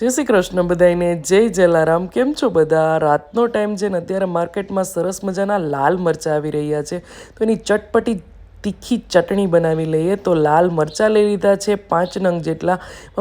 જય શ્રી કૃષ્ણ બધાને જય જલારામ. કેમ છો બધા? રાતનો ટાઈમ છે ને અત્યારે માર્કેટમાં સરસ મજાના લાલ મરચાં આવી રહ્યા છે. તો એની ચટપટી તીખી ચટણી બનાવી લઈએ તો લાલ મરચાં લઈ લીધા છે પાંચ નંગ જેટલા.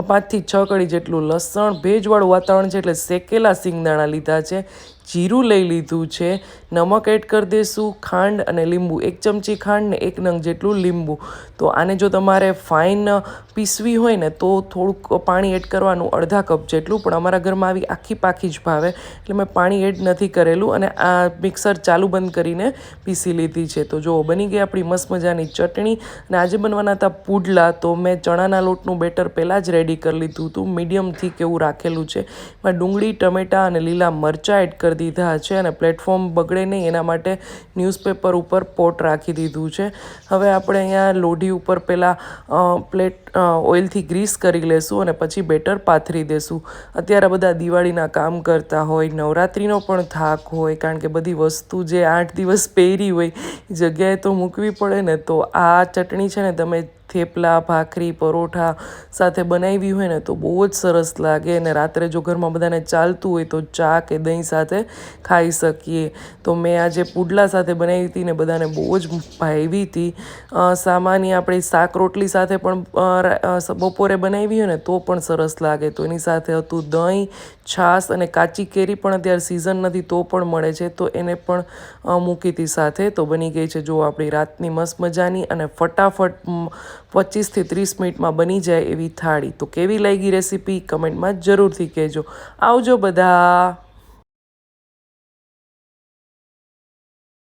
પાંચથી છ કળી જેટલું લસણ, ભેજવાળું વાતાવરણ છે એટલે શેકેલા સિંગદાણા લીધા છે. જીરું લઈ લીધું છે, નમક એડ કરી દઈશું ખાંડ અને લીંબુ, એક ચમચી ખાંડ ને એક નંગ જેટલું લીંબુ. તો આને જો તમારે ફાઇન પીસવી હોય ને તો થોડુંક પાણી એડ કરવાનું અડધા કપ જેટલું, પણ અમારા ઘરમાં આવી આખી પાખી જ ભાવે. એટલે મેં પાણી એડ નથી કરેલું અને આ મિક્સર ચાલુ બંધ કરીને પીસી લીધી છે. તો જો બની ગઈ આપણી મસ્ત મજાની ચટણી. અને આજે બનવાના હતા પુડલા, તો મેં ચણાના લોટનું બેટર પહેલાં જ રેડી કરી લીધું હતું. મીડિયમથી કેવું રાખેલું છે. એમાં ડુંગળી, ટમેટાં અને લીલા મરચાં એડ કરી દીધા છે અને પ્લેટફોર્મ બગડે નહીં, એના માટે ન્યૂઝપેપર ઉપર પોટ રાખી દીધું છે. હવે આપણે અહીંયા લોઢી ઉપર પહેલાં પ્લેટ ઓઇલથી ગ્રીસ કરી લેશું અને પછી બેટર પાથરી દેશું. અત્યારે બધા દિવાળીના કામ કરતા હોય, નવરાત્રિનો પણ થાક હોય, કારણ કે બધી વસ્તુ જે આઠ દિવસ પહેરી હોય જગ્યાએ તો મૂકવી પડે ને, તો આ ચટણી છે ને, તમે થેપલા, ભાખરી, પરોઠા સાથે બનાવી હોય ને તો બહુ જ સરસ લાગે અને રાત્રે જો ઘરમાં બધાને ચાલતું હોય તો ચા કે દહીં સાથે ખાઈ શકીએ. તો મેં આજે પુડલા સાથે બનાવી હતી ને બધાને બહુ જ ભાવી હતી. સામાન્ય આપણે શાક રોટલી સાથે પણ બપોરે બનાવી હોય ને તો પણ સરસ લાગે. તો એની સાથે હતું દહીં, છાશ અને કાચી કેરી પણ અત્યારે સિઝન નથી તો પણ મળે છે. તો એને પણ મૂકી હતી સાથે. તો બની ગઈ છે જો આપણી રાતની મસ્ત મજાની અને ફટાફટ પચીસથી ત્રીસ મિનિટમાં બની જાય એવી થાળી. તો કેવી લાગી રેસીપી? કમેન્ટમાં જરૂરથી કહેજો. આવજો બધા.